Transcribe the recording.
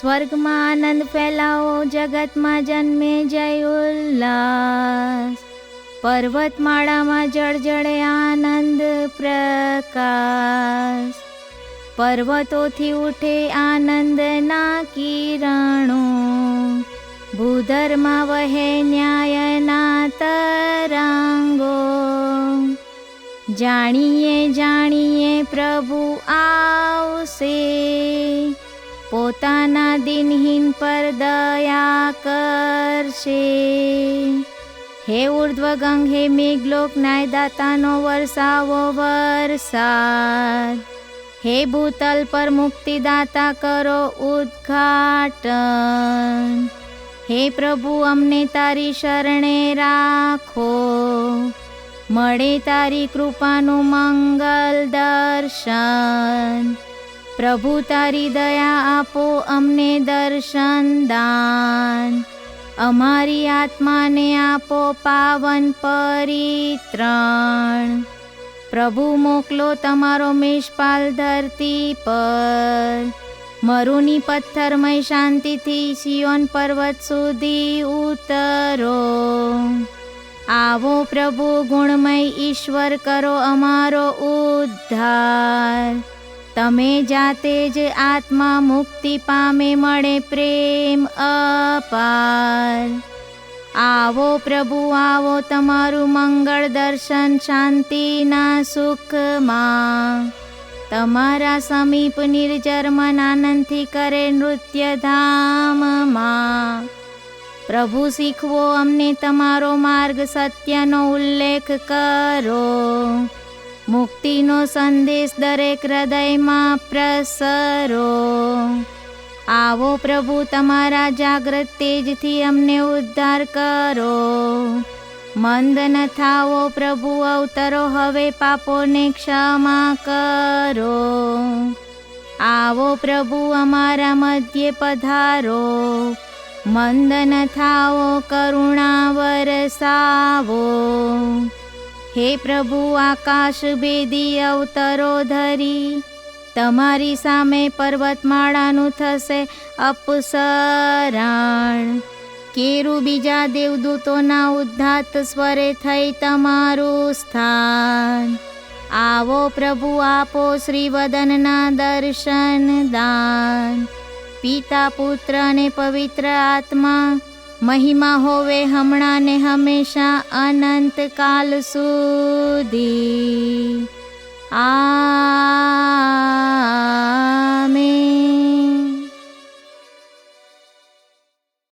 સ્વર્ગમાં આનંદ ફેલાવો, જગતમાં જન્મે જય ઉલ્લાસ. પર્વતમાળામાં જળજળે આનંદ પ્રકાશ. પર્વતોથી ઉઠે આનંદના કિરણો. ભૂધરમાં વહે ન્યાયના તરંગો. જાણીએ જાણીએ પ્રભુ આવશે. પોતાના દિનહીન પર દયા કરશે. હે ઉર્ધ્વગંગ, હે મેઘલોક દાતાનો વરસાવો વરસાદ. હે ભૂતલ પર મુક્તિદાતા કરો ઉદ્ઘાટન. હે પ્રભુ, અમને તારી શરણે રાખો. મળે તારી કૃપાનું મંગલ દર્શન. પ્રભુ તારી દયા આપો, અમને દર્શન દાન. અમારી આત્માને આપો પાવન પરિત્રણ. પ્રભુ, મોકલો તમારો મેષપાલ ધરતી પર. મરુની પથ્થરમય શાંતિથી સિયોન પર્વત સુધી ઉતરો. આવો પ્રભુ, ગુણમય ઈશ્વર કરો અમારો ઉદ્ધાર. તમે જાતે જ આત્મા મુક્તિ પામે મળે પ્રેમ અપાર. આવો પ્રભુ, આવો તમારું મંગળ દર્શન શાંતિના સુખમાં. તમારા સમીપ નિર્જરમન આનંદથી કરે નૃત્ય ધામમાં. પ્રભુ, શીખવો અમને તમારો માર્ગ, સત્યનો ઉલ્લેખ કરો. મુક્તિનો સંદેશ દરેક હૃદયમાં પ્રસરો. આવો પ્રભુ, તમારા જાગ્રત તેજથી અમને ઉદ્ધાર કરો. મંદ ન થાવો પ્રભુ, અવતરો હવે પાપોને ક્ષમા કરો. આવો પ્રભુ, અમારા મધ્ય પધારો. મંદ ન થાવો કરુણા વરસાવો. હે પ્રભુ, આકાશ ભેદી અવતરો ધરી. તમારી સામે પર્વતમાળાનું થશે અપસરણ. કેરુ બીજા દેવદૂતોના ઉદ્ધાત સ્વરે થઈ તમારું સ્થાન. આવો પ્રભુ, આપો શ્રીવદનના દર્શન, દાન. પિતા, પુત્ર અને પવિત્ર આત્મા महिमा होवे हमणा ने हमेशा अनंत काल हमेश आ